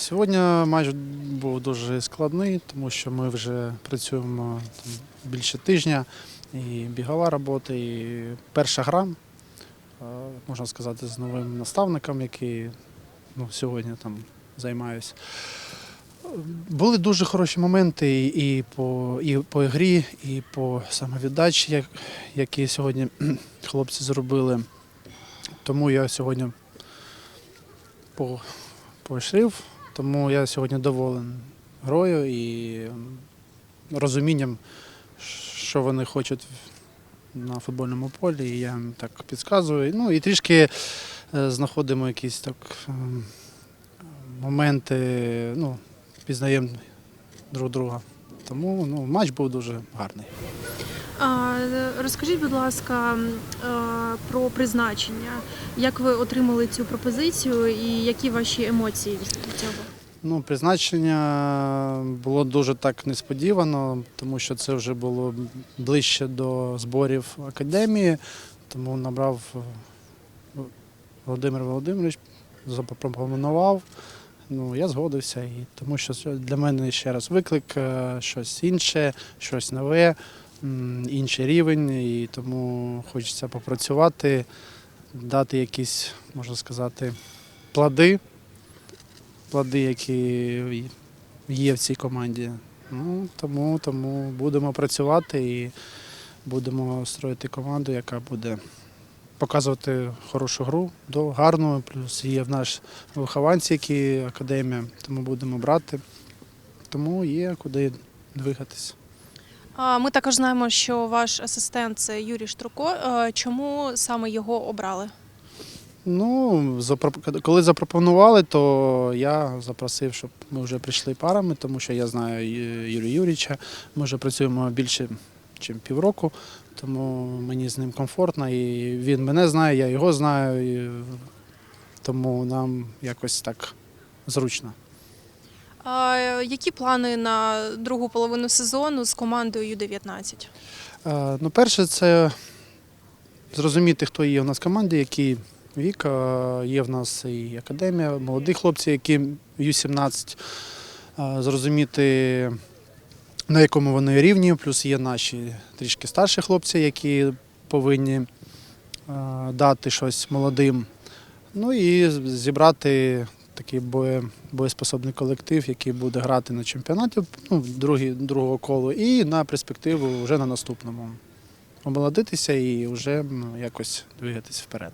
Сьогодні матч був дуже складний, тому що ми вже працюємо там, більше тижня, і бігова робота, і перша гра, е, можна сказати, з новим наставником, який ну, сьогодні там займаюся. Були дуже хороші моменти і по, і по ігрі, і по самовіддачі, які сьогодні хлопці зробили. Тому я сьогодні по, тому я сьогодні доволен грою і розумінням, що вони хочуть на футбольному полі. І я їм так підказую. Ну і трішки е, знаходимо якісь так ем, моменти, ну, пізнаємо друг друга. Тому ну, матч був дуже гарний. Розкажіть, будь ласка, про призначення. Як ви отримали цю пропозицію і які ваші емоції від цього? Ну, призначення було дуже так несподівано, тому що це вже було ближче до зборів академії, тому набрав е, Володимир Володимирович, запропонував. Ну, я згодився, і тому що для мене ще раз виклик, е, щось інше, щось нове, інший рівень, і тому хочеться попрацювати, дати якісь, можна сказати, плоди плоди, які є в цій команді. Ну, тому, тому будемо працювати і будемо строїти команду, яка буде показувати хорошу гру, до гарну. Плюс є в нас вихованці, які академія, тому будемо брати. Тому є куди двигатися. Ми також знаємо, що ваш асистент це Юрій Штруко. Чому саме його обрали? Ну, коли запропонували, то я запросив, щоб ми вже прийшли парами, тому що я знаю Юрія Юрійовича. Ми вже працюємо більше, ніж півроку, тому мені з ним комфортно. І він мене знає, я його знаю, тому нам якось так зручно. А, Які плани на другу половину сезону з командою Ю-19? Е, Ну, перше, це зрозуміти, хто є у нас в команді, який вік. Е, Є в нас і академія, молоді хлопці, які Ю-17. Е, Зрозуміти, на якому вони рівні, плюс є наші трішки старші хлопці, які повинні дати щось молодим. Ну і зібрати такий боє, боєспособний колектив, який буде грати на чемпіонаті ну, другі, другого колу, і на перспективу вже на наступному. Омолодитися і вже ну, якось двигатись вперед.